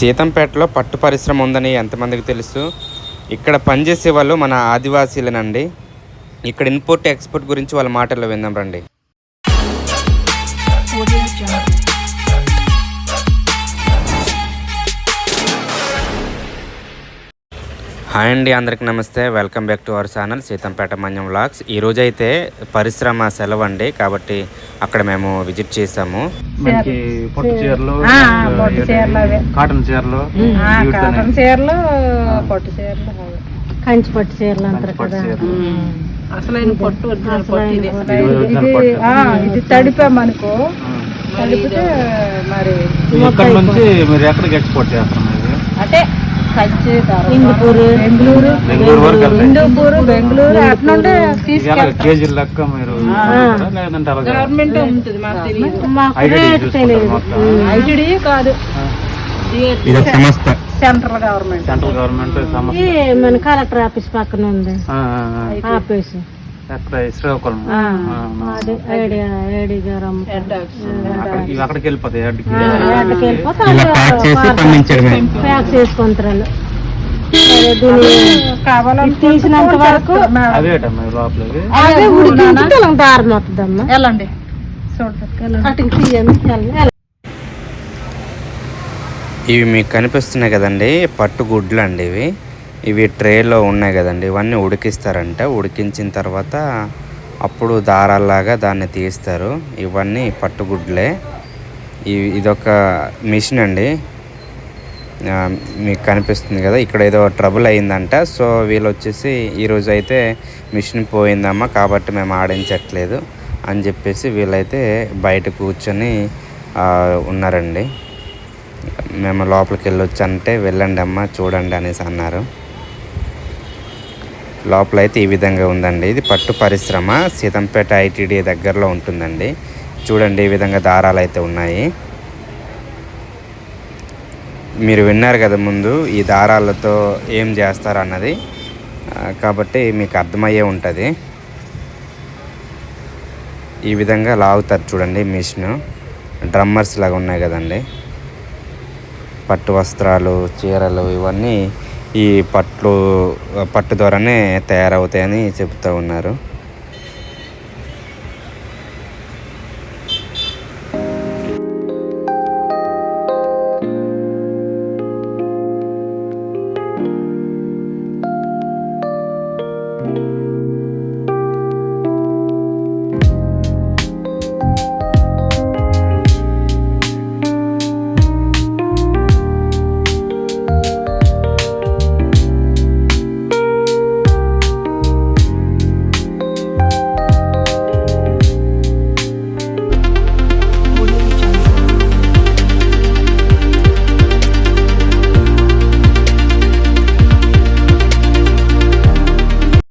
సీతంపేటలో పట్టు పరిశ్రమ ఉందని ఎంతమందికి తెలుసు. ఇక్కడ పనిచేసే వాళ్ళు మన ఆదివాసీలనండి. ఇక్కడ ఇన్పుట్ ఎక్స్పోర్ట్ గురించి వాళ్ళ మాటల్లో విందాం రండి. హాయ్ అండి అందరికి నమస్తే. Welcome back to our channel Seethampeta Manyam vlogs. ఈరోజైతే అయితే పరిశ్రమ సెలవు అండి కాబట్టి అక్కడ మేము విజిట్ చేసాము మనకి పొట్టు చీరలు. కాటన్ చీరలు. కాటన్ చీరలు పట్టు చీరలు. కంచి పట్టు చీరలు అంటారు కదా. అసలైన పట్టు ఇది. తడిపామనుకో. తడిపితే మరి నుంచి మీరు ఎక్కడికి ఎక్స్పోర్ట్ చేస్తున్నారు? అంటే కంచి ధర్మవరం, ఇందుపూరు, బెంగళూరు బెంగళూరు వరకు వెళ్తాయి హిందూపూర్ బెంగళూరు అటు నుండి ఇది ఎలా కేజీ లెక్క మీరు అమ్ముతారా? లేదంటే అలాగా? గవర్నమెంట్ ఉంటుంది మాకు తెలియదు మాకు ఐడెంటిటీ రేట్ చూసుకుంటారు తెలియదు మొత్తం. ఐటీడీ కాదు. ఆ. ఇది సంస్థ. Central government. సెంట్రల్ గవర్నమెంట్ సంస్థ. ఇది మన కలెక్టర్ ఆఫీస్ పక్కన ఉంది. ఆ, ఆ, ఆ. ఆఫీస్. శ్రీకాకుళం అక్కడికి వెళ్ళిపోతాయి ప్యాక్ చేసుకుంటారు తీసినంత వరకు అదే అవుతుందమ్మా వెళ్ళండి. తీయండి. ఇవి మీకు కనిపిస్తున్నాయి కదండి పట్టు గుడ్లు అండి ఇవి. ఇవి ట్రేలో ఉన్నాయి కదండి ఇవన్నీ ఉడికిస్తారంట. ఉడికించిన తర్వాత అప్పుడు దారాల్లాగా దాన్ని తీస్తారు. ఇవన్నీ పట్టుగుడ్లే. ఇవి ఇదొక మిషన్ అండి. మీకు కనిపిస్తుంది కదా ఇక్కడ ఏదో ట్రబుల్ అయిందంట. సో వీళ్ళు వచ్చేసి ఈరోజు అయితే మిషన్ పోయిందమ్మా కాబట్టి మేము ఆడించట్లేదు అని చెప్పేసి వీళ్ళైతే బయట కూర్చొని ఉన్నారండి. మేము లోపలికి వెళ్ళొచ్చు అంటే వెళ్ళండి అమ్మ చూడండి అనేసి అన్నారు. లోపల అయితే ఈ విధంగా ఉందండి. ఇది పట్టు పరిశ్రమ. సీతంపేట ఐటీడీ దగ్గరలో ఉంటుందండి. చూడండి ఈ విధంగా దారాలు అయితే ఉన్నాయి. మీరు విన్నారు కదా ముందు ఈ దారాలతో ఏం చేస్తారు అన్నది కాబట్టి మీకు అర్థమయ్యే ఉంటుంది. ఈ విధంగా లాగుతారు చూడండి మిషన్. డ్రమ్మర్స్ లాగా ఉన్నాయి కదండి. పట్టు వస్త్రాలు చీరలు ఇవన్నీ ఈ పట్లు పట్టు ద్వారానే తయారవుతాయని చెప్తూ ఉన్నారు.